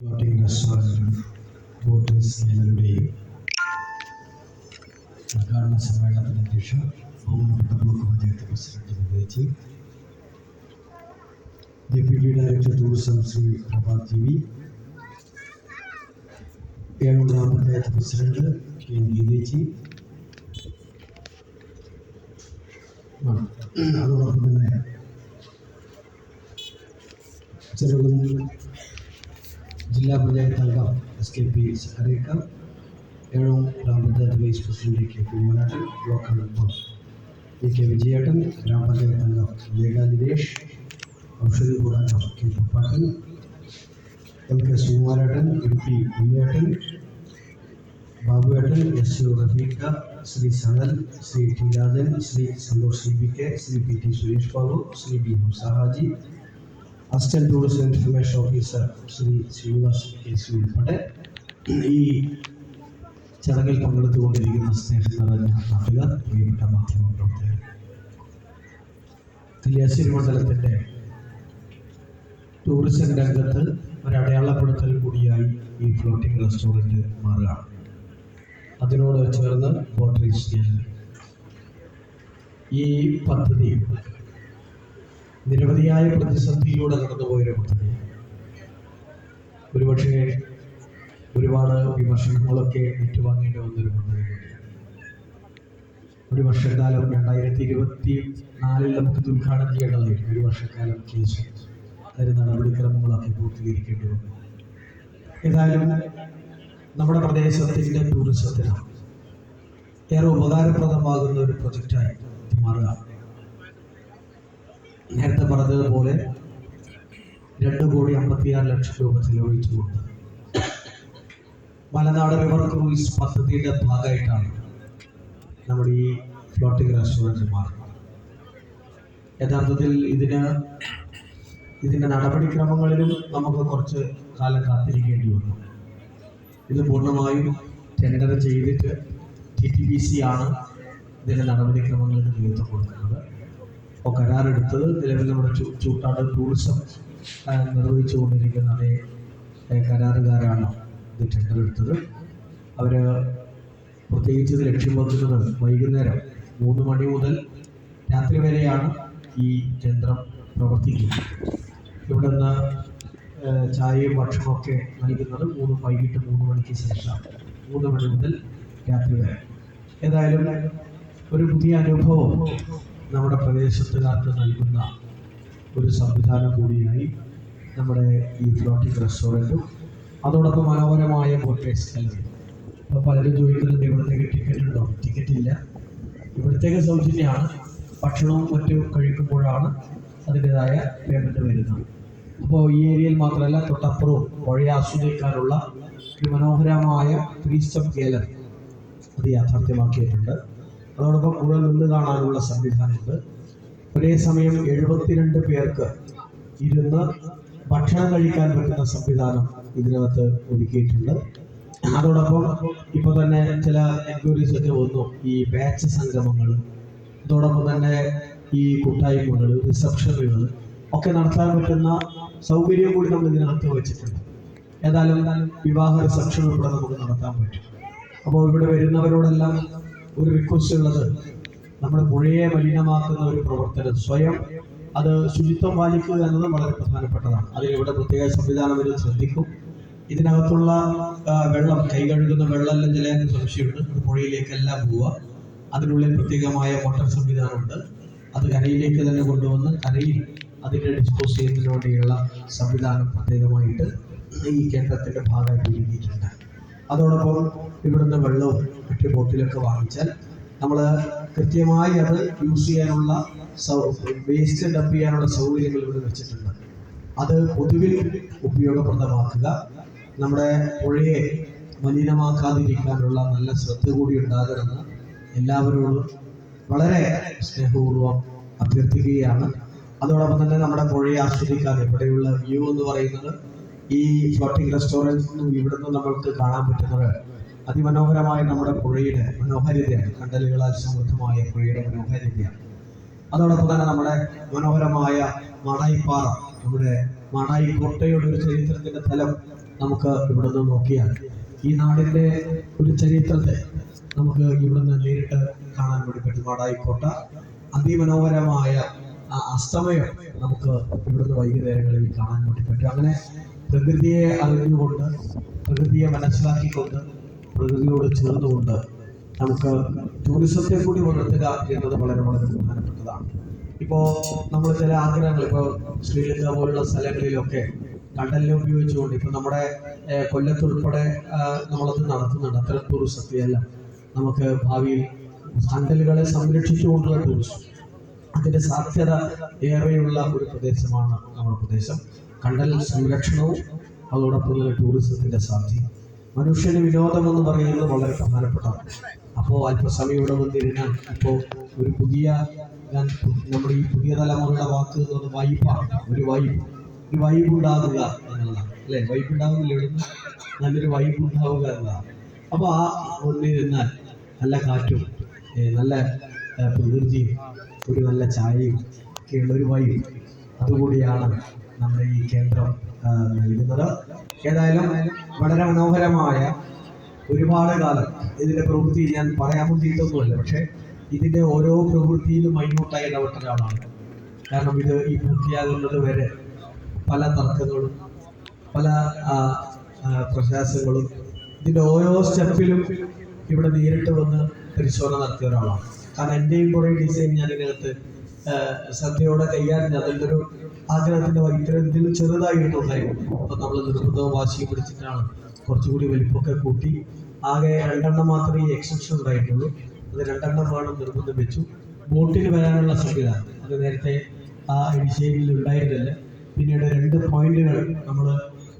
Floating റെസ്റ്റോറന്റും bothers ഗാലറിയുടെയും ഉദ്ഘാടന സമ്മേളനത്തിന് അധ്യക്ഷ ബഹുമാനപ്പെട്ട ബ്ലോക്ക് പഞ്ചായത്ത് പ്രസിഡന്റ് നിർവഹിച്ചു deputy director tourism Shri Prabhat T V ഏഴാം ഗ്രാമപഞ്ചായത്ത് പ്രസിഡന്റ് കെ എൻ ഗീതേച്ചി ആ, അതോടൊപ്പം തന്നെ ചെറുകുന്ന് ജില്ലാ പഞ്ചായത്ത് അംഗം എസ് കെ പി സക്കറിയക്ക ഏഴോം ഗ്രാമപഞ്ചായത്ത് വൈസ് പ്രസിഡന്റ് കെ പി മോനാട്ടൻ ബ്ലോക്ക് അംഗം ഇ കെ വിജയേട്ടൻ ഗ്രാമപഞ്ചായത്ത് അംഗം ലേഖ നിരേഷ് ഔഷധി കൂടാരം കെ പുപ്പാട്ടൻ എം കെ സുകുമാരേട്ടൻ എം പി ഉണ്ണിയേട്ടൻ ബാബുവേട്ടൻ S U Rafiqa Shri Sanal Shri T Rajan Shri Santhosh C P K Shri P T Suresh Babu Shri B ഹംസാഹാജി assistant tourism information officer Shri Srinivas K C ഉൾപ്പെടെ ഈ ചടങ്ങിൽ പങ്കെടുത്തുകൊണ്ടിരിക്കുന്ന സ്നേഹം നിറഞ്ഞ നാട്ടുകാർ പ്രിയപ്പെട്ട മാധ്യമ പ്രവർത്തകർ മണ്ഡലത്തിന്റെ ടൂറിസം രംഗത്ത് ഒരു കൂടിയായി ഈ ഫ്ലോട്ടിംഗ് റെസ്റ്റോറന്റ് മാറുകയാണ്. അതിനോട് ചേർന്ന് ബോട്ടറി ഈ പദ്ധതി നിരവധിയായ പ്രതിസന്ധിയിലൂടെ കടന്നുപോയൊരു പദ്ധതി ഒരുപക്ഷെ ഒരുപാട് വിമർശനങ്ങളൊക്കെ ഏറ്റുവാങ്ങേണ്ടി വന്നൊരു ഒരു വർഷക്കാലം രണ്ടായിരത്തി ഇരുപത്തി നാലിൽ നമുക്ക് ഉദ്ഘാടനം ചെയ്യേണ്ടതായിരുന്നു. ഒരു വർഷക്കാലം കേസ്. അതിന് നടപടിക്രമങ്ങളൊക്കെ പൂർത്തീകരിക്കേണ്ടി വന്നു. ഏതായാലും നമ്മുടെ പ്രദേശത്തിന്റെ ടൂറിസത്തിന് ഏറെ ഉപകാരപ്രദമാകുന്ന ഒരു പ്രൊജക്റ്റായി മാറുക. നേരത്തെ പറഞ്ഞതുപോലെ രണ്ട് കോടി അമ്പത്തിയാറ് ലക്ഷം രൂപ ചെലവഴിച്ചുകൊണ്ട് മലനാട് റിവർ ക്രൂയിസ് പദ്ധതിയുടെ ഭാഗമായിട്ടാണ് നമ്മുടെ ഈ ഫ്ലോട്ടിംഗ് റെസ്റ്റോറന്റ് മാറുന്നത്. യഥാർത്ഥത്തിൽ ഇതിന് ഇതിന്റെ നടപടിക്രമങ്ങളിലും നമുക്ക് കുറച്ച് കാലം കാത്തിരിക്കേണ്ടി വന്നു. ഇത് പൂർണമായും ടെൻഡർ ചെയ്തിട്ട് ടി ടി ബി സി ആണ് ഇതിന്റെ നടപടിക്രമങ്ങൾക്ക് നേതൃത്വം കൊടുക്കുന്നത്. അപ്പോൾ കരാറെടുത്തത് നിലവിൽ നമ്മുടെ ചൂട്ടാട് ടൂറിസം നിർവഹിച്ചു കൊണ്ടിരിക്കുന്ന അതേ കരാറുകാരാണ് ഇത് ടെൻഡർ എടുത്തത്. അവർ പ്രത്യേകിച്ച് ഇത് ലക്ഷ്യം വെക്കുന്നത് വൈകുന്നേരം മൂന്ന് മണി മുതൽ രാത്രി വരെയാണ് ഈ കേന്ദ്രം പ്രവർത്തിക്കുന്നത്. ഇവിടെ നിന്ന് ചായയും ഭക്ഷണമൊക്കെ നൽകുന്നത് മൂന്ന് വൈകിട്ട് മൂന്ന് മണിക്ക് ശേഷം മൂന്ന് മണി മുതൽ രാത്രി വരെ. ഏതായാലും ഒരു പുതിയ അനുഭവം നമ്മുടെ പ്രദേശത്തുകാർക്ക് നൽകുന്ന ഒരു സംവിധാനം കൂടിയായി നമ്മുടെ ഈ ഫ്ലോട്ടിംഗ് റെസ്റ്റോറന്റും. അതോടൊപ്പം മനോഹരമായ ബോട്ടേഴ്സ് ഗാലറി അപ്പോൾ പലരും ചോദിക്കുന്നുണ്ട് ഇവിടത്തേക്ക് ടിക്കറ്റ് ഉണ്ടോ? ടിക്കറ്റ് ഇല്ല. ഇവിടത്തേക്ക് സൗജന്യമാണ്. ഭക്ഷണവും മറ്റും കഴിക്കുമ്പോഴാണ് അതിന്റെതായ പേയ്മെന്റ് വരുന്നത്. അപ്പോൾ ഈ ഏരിയയിൽ മാത്രമല്ല തൊട്ടപ്പുറവും പഴയ ആസ്വദിക്കാനുള്ള ഒരു മനോഹരമായ ത്രീ സ്റ്റെപ്പ് ഗാലറി അത് യാഥാർത്ഥ്യമാക്കിയിട്ടുണ്ട്. അതോടൊപ്പം കൂടെ നിന്ന് കാണാനുള്ള സംവിധാനമുണ്ട് ഒരേ സമയം എഴുപത്തിരണ്ട് പേർക്ക് ഇരുന്ന് ഭക്ഷണം കഴിക്കാൻ പറ്റുന്ന സംവിധാനം ഇതിനകത്ത് ഒരുക്കിയിട്ടുണ്ട്. അതോടൊപ്പം ഇപ്പോൾ തന്നെ ചില എൻക്വയറീസ് ഒക്കെ വന്നു. ഈ ബാച്ച് സംഗമങ്ങൾ അതോടൊപ്പം തന്നെ ഈ കൂട്ടായ്മകൾ റിസപ്ഷനുകൾ ഒക്കെ നടത്താൻ പറ്റുന്ന സൗകര്യം കൂടി നമ്മൾ ഇതിനകത്ത് വെച്ചിട്ടുണ്ട്. ഏതായാലും വിവാഹ റിസപ്ഷൻ ഉൾപ്പെടെ നമുക്ക് നടത്താൻ പറ്റും. അപ്പോൾ ഇവിടെ വരുന്നവരോടെല്ലാം ഒരു റിക്വസ്റ്റ് ഉള്ളത് നമ്മുടെ പുഴയെ മലിനമാക്കുന്ന ഒരു പ്രവർത്തനം സ്വയം അത് ശുചിത്വം പാലിക്കുക എന്നത് വളരെ പ്രധാനപ്പെട്ടതാണ്. അതിനിവിടെ പ്രത്യേക സംവിധാനം വരെ ശ്രദ്ധിക്കും. ഇതിനകത്തുള്ള വെള്ളം കൈ കഴുകുന്ന വെള്ളമെല്ലാം ചിലതിന് സംശയമുണ്ട്. പുഴയിലേക്കെല്ലാം പോവുക. അതിനുള്ളിൽ പ്രത്യേകമായ മോട്ടർ സംവിധാനമുണ്ട്. അത് കരയിലേക്ക് തന്നെ കൊണ്ടുവന്ന് കരയിൽ അതിനെ ഡിസ്പോസ് ചെയ്യുന്നതിന് വേണ്ടിയുള്ള സംവിധാനം പ്രത്യേകമായിട്ട് ഈ കേന്ദ്രത്തിന്റെ ഭാഗമായിട്ട് ഒരുക്കിയിട്ടുണ്ട് അതോടൊപ്പം ഇവിടുന്ന് വെള്ളവും മറ്റു ബോട്ടിലൊക്കെ വാങ്ങിച്ചാൽ നമ്മൾ കൃത്യമായി അത് യൂസ് ചെയ്യാനുള്ള വേസ്റ്റ് ഡംപ് ചെയ്യാനുള്ള സൗകര്യങ്ങൾ ഇവിടെ വെച്ചിട്ടുണ്ട്. അത് പൊതുവിൽ ഉപയോഗപ്രദമാക്കുക. നമ്മുടെ പുഴയെ മലിനമാക്കാതിരിക്കാനുള്ള നല്ല ശ്രദ്ധ കൂടി ഉണ്ടാകണമെന്ന് എല്ലാവരോടും വളരെ സ്നേഹപൂർവം അഭ്യർത്ഥിക്കുകയാണ്. അതോടൊപ്പം തന്നെ നമ്മുടെ പുഴയെ ആസ്വദിക്കാൻ ഇവിടെയുള്ള വ്യൂ എന്ന് പറയുന്നത് ഈ ഫ്ലോട്ടിംഗ് റെസ്റ്റോറന്റിൽ നിന്നും ഇവിടുന്ന് നമ്മൾക്ക് കാണാൻ പറ്റുന്നത് അതിമനോഹരമായ നമ്മുടെ പുഴയുടെ മനോഹാരിതയാണ് കണ്ടലുകളാൽ സമൃദ്ധമായ പുഴയുടെ മനോഹാരിതയാണ് അതോടൊപ്പം തന്നെ നമ്മുടെ മനോഹരമായ മാടായിപ്പാറ നമ്മുടെ മാടായി കോട്ടയുടെ ഒരു ചരിത്രത്തിന്റെ തലം നമുക്ക് ഇവിടുന്ന് നോക്കിയാൽ ഈ നാടിന്റെ ഒരു ചരിത്രത്തെ നമുക്ക് ഇവിടുന്ന് നേരിട്ട് കാണാൻ വേണ്ടി പറ്റും. മാടായിക്കോട്ട അതിമനോഹരമായ ആ അസ്തമയം നമുക്ക് ഇവിടുന്ന് വൈകുന്നേരങ്ങളിൽ കാണാൻ വേണ്ടി പറ്റും. അങ്ങനെ പ്രകൃതിയെ അറിഞ്ഞുകൊണ്ട് പ്രകൃതിയെ മനസ്സിലാക്കിക്കൊണ്ട് പ്രകൃതിയോട് ചേർന്നുകൊണ്ട് നമുക്ക് ടൂറിസത്തെ കൂടി വളർത്തുക എന്നത് വളരെ വളരെ പ്രധാനപ്പെട്ടതാണ്. ഇപ്പോൾ നമ്മൾ ചില ആഗ്രഹങ്ങൾ ഇപ്പോൾ ശ്രീലങ്ക പോലുള്ള സ്ഥലങ്ങളിലൊക്കെ കടലിനെ ഉപയോഗിച്ചുകൊണ്ട് ഇപ്പം നമ്മുടെ കൊല്ലത്തുൾപ്പെടെ നമ്മളത് നടത്തുന്നുണ്ട്. അത്തരം ടൂറിസത്തെ എല്ലാം നമുക്ക് ഭാവിയിൽ കണ്ടലുകളെ സംരക്ഷിച്ചുകൊണ്ടുള്ള ടൂറിസം അതിന്റെ സാധ്യത ഏറെയുള്ള ഒരു പ്രദേശമാണ് നമ്മുടെ പ്രദേശം. കണ്ടൽ സംരക്ഷണവും അതോടൊപ്പം തന്നെ ടൂറിസത്തിന്റെ സാധ്യത മനുഷ്യന് വിനോദം എന്ന് പറയുന്നത് വളരെ പ്രധാനപ്പെട്ടതാണ്. അപ്പോൾ അല്പസമയം ഇവിടെ വന്നിരുന്നാൽ ഇപ്പോൾ ഒരു പുതിയ ഞാൻ നമ്മുടെ ഈ പുതിയ തലമുറയുടെ വാക്ക് എന്ന് പറയുന്നത് വൈബാണ്. ഒരു വൈബ്. ഒരു വൈബ് ഉണ്ടാകുക എന്നുള്ളതാണ്. അല്ലേ? വൈബ് ഉണ്ടാകുന്നില്ല ഇവിടുന്ന് നല്ലൊരു വൈബ് ഉണ്ടാവുക എന്നതാണ് അപ്പോൾ ആ വന്നിരുന്നാൽ നല്ല കാറ്റും നല്ല പ്രകൃതിയും ഒരു നല്ല ചായയും ഒക്കെയുള്ള ഒരു വൈബ്. അതുകൂടിയാണ് നമ്മുടെ ഈ കേന്ദ്രം നൽകുന്നത്. ഏതായാലും വളരെ മനോഹരമായ ഒരുപാട് കാലം ഇതിന്റെ പ്രവൃത്തി ഞാൻ പറയാൻ വേണ്ടിയിട്ടൊന്നുമല്ല പക്ഷെ ഇതിന്റെ ഓരോ പ്രവൃത്തിയിലും മൈന്യൂട്ടായി ഇടപെട്ട ഒരാളാണ്. കാരണം ഇത് ഈ പൂർത്തിയാകുന്നത് വരെ പല തർക്കങ്ങളും പല പ്രശാസങ്ങളും ഇതിന്റെ ഓരോ സ്റ്റെപ്പിലും ഇവിടെ നേരിട്ട് വന്ന് പരിശോധന നടത്തിയ ഒരാളാണ്. കാരണം എന്റെയും കുറേ ഡിസൈൻ ഞാൻ ഇതിനകത്ത് ശ്രദ്ധയോടെ കൈകാര്യം അതിന്റെ ഒരു ആഗ്രഹത്തിന്റെ വൈദ്യുതി ചെറുതായിട്ട് ഉണ്ടായിരുന്നു അപ്പം നമ്മൾ നിർബന്ധവും വാശിയും പിടിച്ചിട്ടാണ് കുറച്ചുകൂടി വലിപ്പമൊക്കെ കൂട്ടി. ആകെ രണ്ടെണ്ണം മാത്രമേ ഈ എക്സെപ്ഷൻ ഉണ്ടായിട്ടുള്ളൂ. അത് രണ്ടെണ്ണം വേണം നിർബന്ധം വെച്ചു. ബോട്ടിൽ വരാനുള്ള സംവിധാനം അത് നേരത്തെ ആ വിഷയത്തിൽ ഉണ്ടായിരുന്നില്ല. പിന്നീട് രണ്ട് പോയിന്റുകൾ നമ്മൾ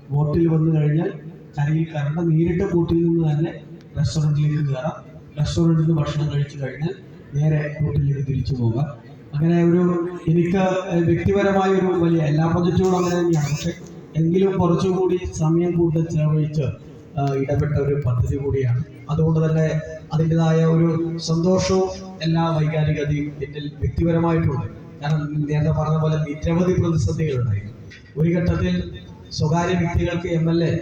ബോട്ടിൽ വന്നു കഴിഞ്ഞാൽ കരയിൽ കയറേണ്ട നേരിട്ട് ബോട്ടിൽ നിന്ന് തന്നെ റെസ്റ്റോറന്റിലേക്ക് കയറാം. റെസ്റ്റോറന്റിൽ നിന്ന് ഭക്ഷണം കഴിച്ചു കഴിഞ്ഞാൽ നേരെ ബോട്ടിലേക്ക് തിരിച്ചു പോകാം. അങ്ങനെ ഒരു എനിക്ക് വ്യക്തിപരമായ ഒരു വലിയ എല്ലാ പ്രൊജക്റ്റുകളും അങ്ങനെ തന്നെയാണ്. പക്ഷെ എങ്കിലും കുറച്ചുകൂടി സമയം കൂടുതൽ ചെലവഴിച്ച് ഇടപെട്ട ഒരു പദ്ധതി കൂടിയാണ്. അതുകൊണ്ട് തന്നെ അതിന്റെതായ ഒരു സന്തോഷവും എല്ലാ വൈകാരികതയും എന്നിൽ വ്യക്തിപരമായിട്ടുണ്ട്. കാരണം നേരത്തെ പറഞ്ഞ പോലെ നിരവധി പ്രതിസന്ധികളുണ്ടായി ഒരു ഘട്ടത്തിൽ സ്വകാര്യ വ്യക്തികൾക്ക് എം എൽ എ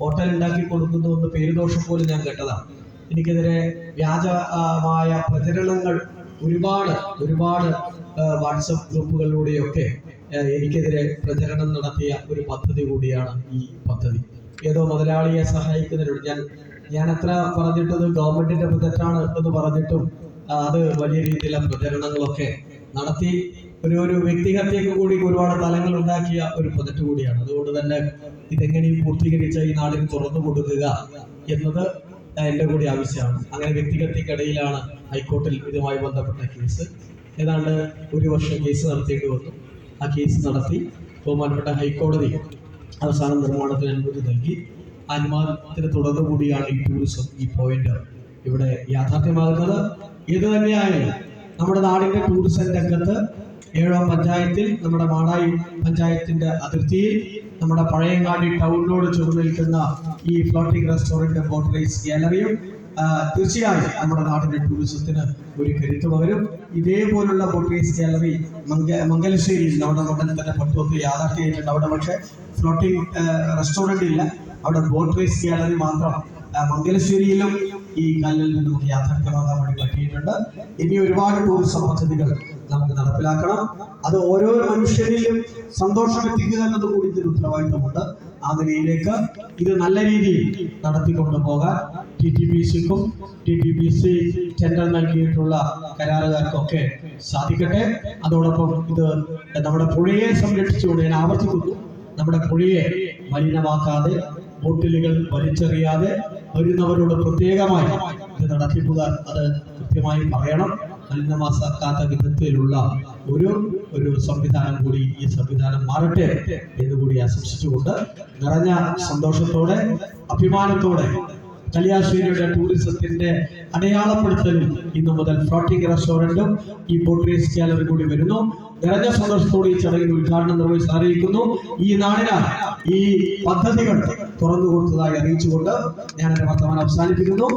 ഹോട്ടൽ ഉണ്ടാക്കി കൊടുക്കുന്നു എന്ന് പേരുദോഷം പോലും ഞാൻ കേട്ടതാണ്. എനിക്കെതിരെ വ്യാജമായ പ്രചരണങ്ങൾ ഒരുപാട് ഒരുപാട് വാട്സപ്പ് ഗ്രൂപ്പുകളിലൂടെയൊക്കെ എനിക്കെതിരെ പ്രചരണം നടത്തിയ ഒരു പദ്ധതി കൂടിയാണ് ഈ പദ്ധതി. ഏതോ മുതലാളിയെ സഹായിക്കുന്നതിനോട് ഞാൻ ഞാൻ എത്ര പറഞ്ഞിട്ടത് ഗവൺമെന്റിന്റെ പ്രൊജക്റ്റാണ് എന്ന് പറഞ്ഞിട്ടും അത് വലിയ രീതിയിലുള്ള പ്രചരണങ്ങളൊക്കെ നടത്തി ഒരു ഒരു വ്യക്തിഹത്യക്ക് കൂടി ഒരുപാട് തലങ്ങൾ ഉണ്ടാക്കിയ ഒരു പ്രൊജക്ട് കൂടിയാണ്. അതുകൊണ്ട് തന്നെ ഇതെങ്ങനെയും പൂർത്തീകരിച്ച ഈ നാടിന് തുറന്നു കൊടുക്കുക എന്നത് എന്റെ കൂടി ആവശ്യമാണ്. അങ്ങനെ വ്യക്തിഗതക്കിടയിലാണ് ഹൈക്കോർട്ടിൽ ഇതുമായി ബന്ധപ്പെട്ട കേസ്. ഏതാണ്ട് ഒരു വർഷം കേസ് നടത്തേണ്ടി വന്നു. ആ കേസ് നടത്തി ബഹുമാനപ്പെട്ട ഹൈക്കോടതി അവസാന നിർമ്മാണത്തിന് അനുമതി നൽകി. അനുമാനത്തിന് തുടർന്ന് കൂടിയാണ് ഈ ടൂറിസം ഈ പോയിന്റ് ഇവിടെ യാഥാർത്ഥ്യമാകുന്നത്. ഇത് തന്നെയായാലും നമ്മുടെ നാടിന്റെ ടൂറിസം രംഗത്ത് ഏഴാം പഞ്ചായത്തിൽ നമ്മുടെ മാടായി പഞ്ചായത്തിന്റെ അതിർത്തിയിൽ നമ്മുടെ പഴയങ്ങാടി ടൗണിനോട് ചേർന്ന് നിൽക്കുന്ന ഈ ഫ്ലോട്ടിംഗ് റെസ്റ്റോറന്റ് ബോട്ട് റേസ് ഗാലറിയും തീർച്ചയായും നമ്മുടെ നാടിന്റെ ടൂറിസത്തിന് ഒരു കരുത്ത് പകരും. ഇതേപോലുള്ള ബോട്ട് റേസ് ഗാലറി മംഗ മംഗലശ്ശേരിയിൽ നമ്മുടെ നാട്ടിൽ തന്നെ പട്ടുപത്ത് യാഥാർത്ഥ്യമായിട്ടുണ്ട്. അവിടെ പക്ഷേ ഫ്ലോട്ടിംഗ് റെസ്റ്റോറന്റ് ഇല്ല. അവിടെ ബോട്ട് റേസ് ഗാലറി മാത്രം മംഗലശ്ശേരിയിലും ഈ കല്ലിൽ നിന്ന് നമുക്ക് യാഥാർത്ഥ്യമാകാൻ വേണ്ടി പറ്റിയിട്ടുണ്ട്. ഇനി ഒരുപാട് ടൂറിസം പദ്ധതികൾ നമുക്ക് നടപ്പിലാക്കണം. അത് ഓരോ മനുഷ്യരിലും സന്തോഷം എത്തിക്കുക എന്നത് കൂടി ഇതിന് ഉത്തരവാദിത്തമുണ്ട് ആ നിലയിലേക്ക് ഇത് നല്ല രീതിയിൽ നടത്തിക്കൊണ്ടു പോകാൻ T T P സിക്കും T T P C tender നൽകിയിട്ടുള്ള കരാറുകാർക്കൊക്കെ സാധിക്കട്ടെ. അതോടൊപ്പം ഇത് നമ്മുടെ പുഴയെ സംരക്ഷിച്ചുകൊണ്ട് ഞാൻ ആവർത്തിക്കുന്നു. നമ്മുടെ പുഴയെ മലിനമാക്കാതെ ബോട്ടിലുകൾ വലിച്ചെറിയാതെ വരുന്നവരോട് പ്രത്യേകമായി ഇത് നടത്തിപ്പുകാർ അത് കൃത്യമായി പറയണം. മലിനമാക്കാത്ത വിധത്തിലുള്ള ഒരു ഒരു സംവിധാനം കൂടി ഈ സംവിധാനം മാറട്ടെ എന്ന് കൂടി ആശംസിച്ചുകൊണ്ട് നിറഞ്ഞ സന്തോഷത്തോടെ അഭിമാനത്തോടെ കല്യാശ്ശേരിയുടെ ടൂറിസത്തിന്റെ അടയാളപ്പെടുത്തലും ഇന്നു മുതൽ ഫ്ലോട്ടിംഗ് റെസ്റ്റോറന്റും ഈ ബോട്ട് ഗാലറി കൂടി വരുന്നു. നിറഞ്ഞ സന്തോഷത്തോടെ ഈ ചടങ്ങിൽ ഉദ്ഘാടനം നിർവഹിച്ച് അറിയിക്കുന്നു. ഈ നാടിനായി ഈ പദ്ധതികൾ തുറന്നു കൊടുത്തതായി അറിയിച്ചുകൊണ്ട് ഞാൻ എന്റെ വർത്തമാനം അവസാനിപ്പിക്കുന്നു.